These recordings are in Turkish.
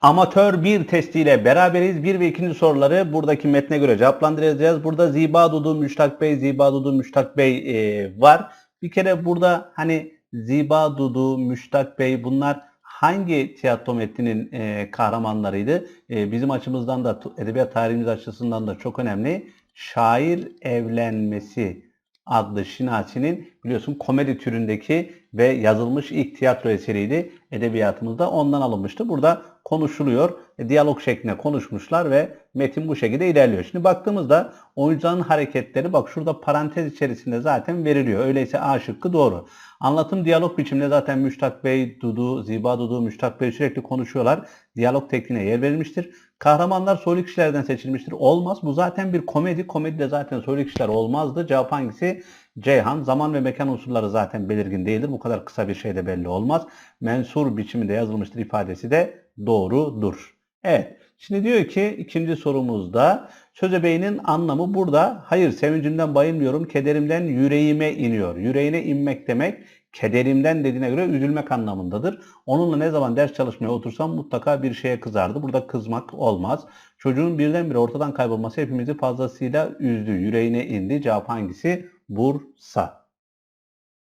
Amatör bir testiyle beraberiz. Bir ve ikinci soruları buradaki metne göre cevaplandıracağız. Burada Ziba Dudu, Müştak Bey, Ziba Dudu, Müştak Bey e, var. Bir kere burada hani Ziba Dudu, Müştak Bey bunlar hangi tiyatro metninin e, kahramanlarıydı? E, bizim açımızdan da edebiyat tarihimiz açısından da çok önemli. Şair evlenmesi adlı Şinasi'nin biliyorsun komedi türündeki ve yazılmış ilk tiyatro eseriydi. Edebiyatımızda ondan alınmıştı. Burada konuşuluyor. E, diyalog şeklinde konuşmuşlar ve metin bu şekilde ilerliyor. Şimdi baktığımızda oyuncuların hareketleri bak şurada parantez içerisinde zaten veriliyor. Öyleyse A şıkkı doğru. Anlatım diyalog biçiminde zaten Müştak Bey, Dudu, Ziba Dudu, Müştak Bey sürekli konuşuyorlar. Diyalog tekniğine yer verilmiştir. Kahramanlar soylu kişilerden seçilmiştir. Olmaz. Bu zaten bir komedi. Komedide zaten soylu kişiler olmazdı. Cevap hangisi? Ceyhan. Zaman ve mekan unsurları zaten belirgin değildir. Bu kadar kısa bir şeyde belli olmaz. Mensur biçiminde yazılmıştır ifadesi de doğrudur. Evet. Şimdi diyor ki ikinci sorumuzda söz öbeğinin anlamı burada hayır sevincimden bayılmıyorum kederimden yüreğime iniyor. Yüreğine inmek demek kederimden dediğine göre üzülmek anlamındadır. Onunla ne zaman ders çalışmaya otursam mutlaka bir şeye kızardı. Burada kızmak olmaz. Çocuğun birdenbire ortadan kaybolması hepimizi fazlasıyla üzdü. Yüreğine indi. Cevap hangisi? Bursa.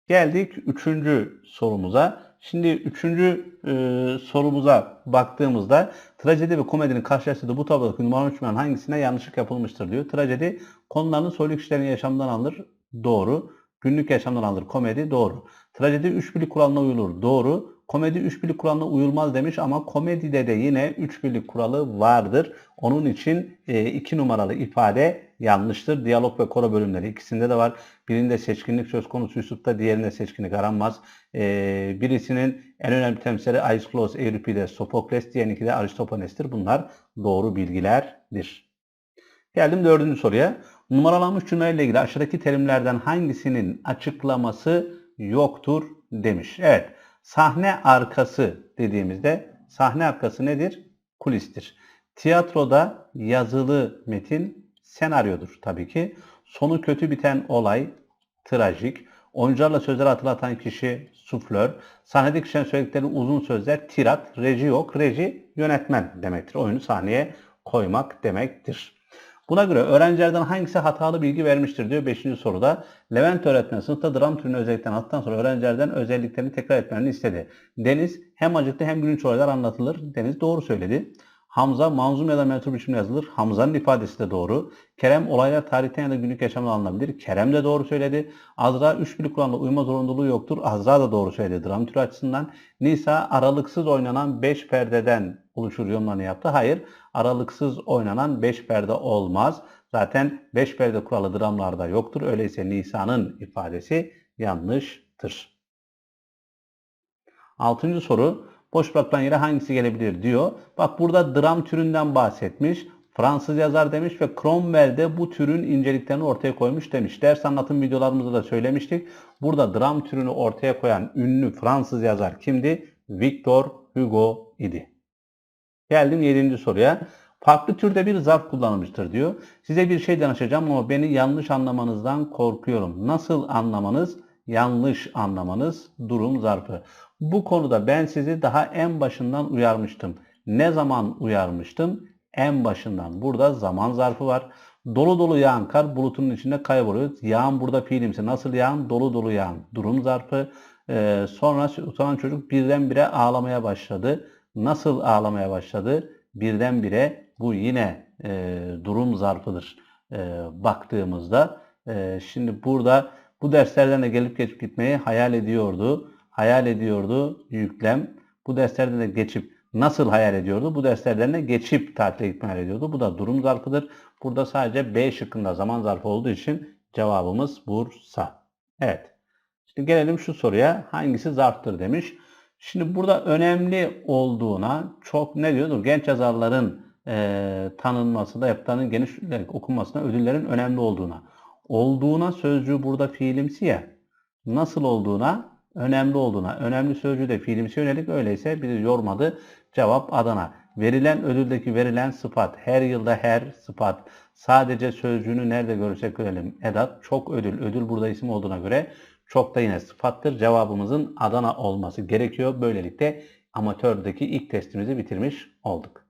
Geldik üçüncü sorumuza. Şimdi üçüncü e, sorumuza baktığımızda trajedi ve komedinin karşılaştırdığı bu tablodaki numaralı cümlenin hangisine yanlışlık yapılmıştır diyor. Trajedi konularını soylu kişilerin yaşamından alır. Doğru. Günlük yaşamdan alır. Komedi doğru. Trajedi üç birlik kuralına uyulur. Doğru. Komedi üç birlik kuralına uyulmaz demiş ama komedide de yine üç birlik kuralı vardır. Onun için e, iki numaralı ifade yanlıştır. Diyalog ve koro bölümleri ikisinde de var. Birinde seçkinlik söz konusu Yusuf'ta diğerinde seçkinlik aranmaz. E, birisinin en önemli temsili Aisklos, Euripides, Sofokles, diğerinki de Aristofanes'tir. Bunlar doğru bilgilerdir. Geldim dördüncü soruya. Numaralanmış cümlelerle ilgili aşağıdaki terimlerden hangisinin açıklaması yoktur demiş. Evet. Sahne arkası dediğimizde sahne arkası nedir? Kulistir. Tiyatroda yazılı metin senaryodur tabii ki. Sonu kötü biten olay trajik. Oyuncularla sözler hatırlatan kişi suflör. Sahnede kişilerin söyledikleri uzun sözler tirat. Reji yok. Reji yönetmen demektir. Oyunu sahneye koymak demektir. Buna göre öğrencilerden hangisi hatalı bilgi vermiştir diyor 5. soruda. Levent öğretmen sınıfta dram türünü özellikten attıktan sonra öğrencilerden özelliklerini tekrar etmelerini istedi. Deniz hem acıklı hem gülünç olaylar anlatılır. Deniz doğru söyledi. Hamza manzum ya da mensup biçimde yazılır. Hamza'nın ifadesi de doğru. Kerem olaylar tarihten ya da günlük yaşamdan alınabilir. Kerem de doğru söyledi. Azra üç birlik kuralına uyma zorunluluğu yoktur. Azra da doğru söyledi dram türü açısından. Nisa aralıksız oynanan 5 perdeden oluşur yorumlarını yaptı. Hayır aralıksız oynanan 5 perde olmaz. Zaten 5 perde kuralı dramlarda yoktur. Öyleyse Nisa'nın ifadesi yanlıştır. Altıncı soru. Boş bırakılan yere hangisi gelebilir diyor. Bak burada dram türünden bahsetmiş. Fransız yazar demiş ve Cromwell de bu türün inceliklerini ortaya koymuş demiş. Ders anlatım videolarımızda da söylemiştik. Burada dram türünü ortaya koyan ünlü Fransız yazar kimdi? Victor Hugo idi. Geldim 7. soruya. Farklı türde bir zarf kullanılmıştır diyor. Size bir şey danışacağım ama beni yanlış anlamanızdan korkuyorum. Nasıl anlamanız? Yanlış anlamanız durum zarfı. Bu konuda ben sizi daha en başından uyarmıştım. Ne zaman uyarmıştım? En başından. Burada zaman zarfı var. Dolu dolu yağan kar bulutunun içinde kayboluyor. Yağan burada fiilimsi. Nasıl yağan? Dolu dolu yağan. Durum zarfı. Ee, sonra utanan çocuk birdenbire ağlamaya başladı. Nasıl ağlamaya başladı? Birdenbire bu yine e, durum zarfıdır e, baktığımızda. E, şimdi burada bu derslerden de gelip geçip gitmeyi hayal ediyordu. Hayal ediyordu yüklem. Bu derslerden de geçip nasıl hayal ediyordu? Bu derslerden de geçip tatile gitmeyi hayal ediyordu. Bu da durum zarfıdır. Burada sadece B şıkkında zaman zarfı olduğu için cevabımız Bursa. Evet. Şimdi gelelim şu soruya. Hangisi zarftır demiş. Şimdi burada önemli olduğuna çok ne diyordur? Genç yazarların e, tanınması da yapıtlarının geniş okunmasına ödüllerin önemli olduğuna. Olduğuna sözcüğü burada fiilimsi ya. Nasıl olduğuna? Önemli olduğuna. Önemli sözcüğü de fiilimsi yönelik öyleyse bizi yormadı. Cevap Adana. Verilen ödüldeki verilen sıfat. Her yılda her sıfat. Sadece sözcüğünü nerede görürsek görelim. Edat çok ödül. Ödül burada isim olduğuna göre çok da yine sıfattır. Cevabımızın Adana olması gerekiyor. Böylelikle amatördeki ilk testimizi bitirmiş olduk.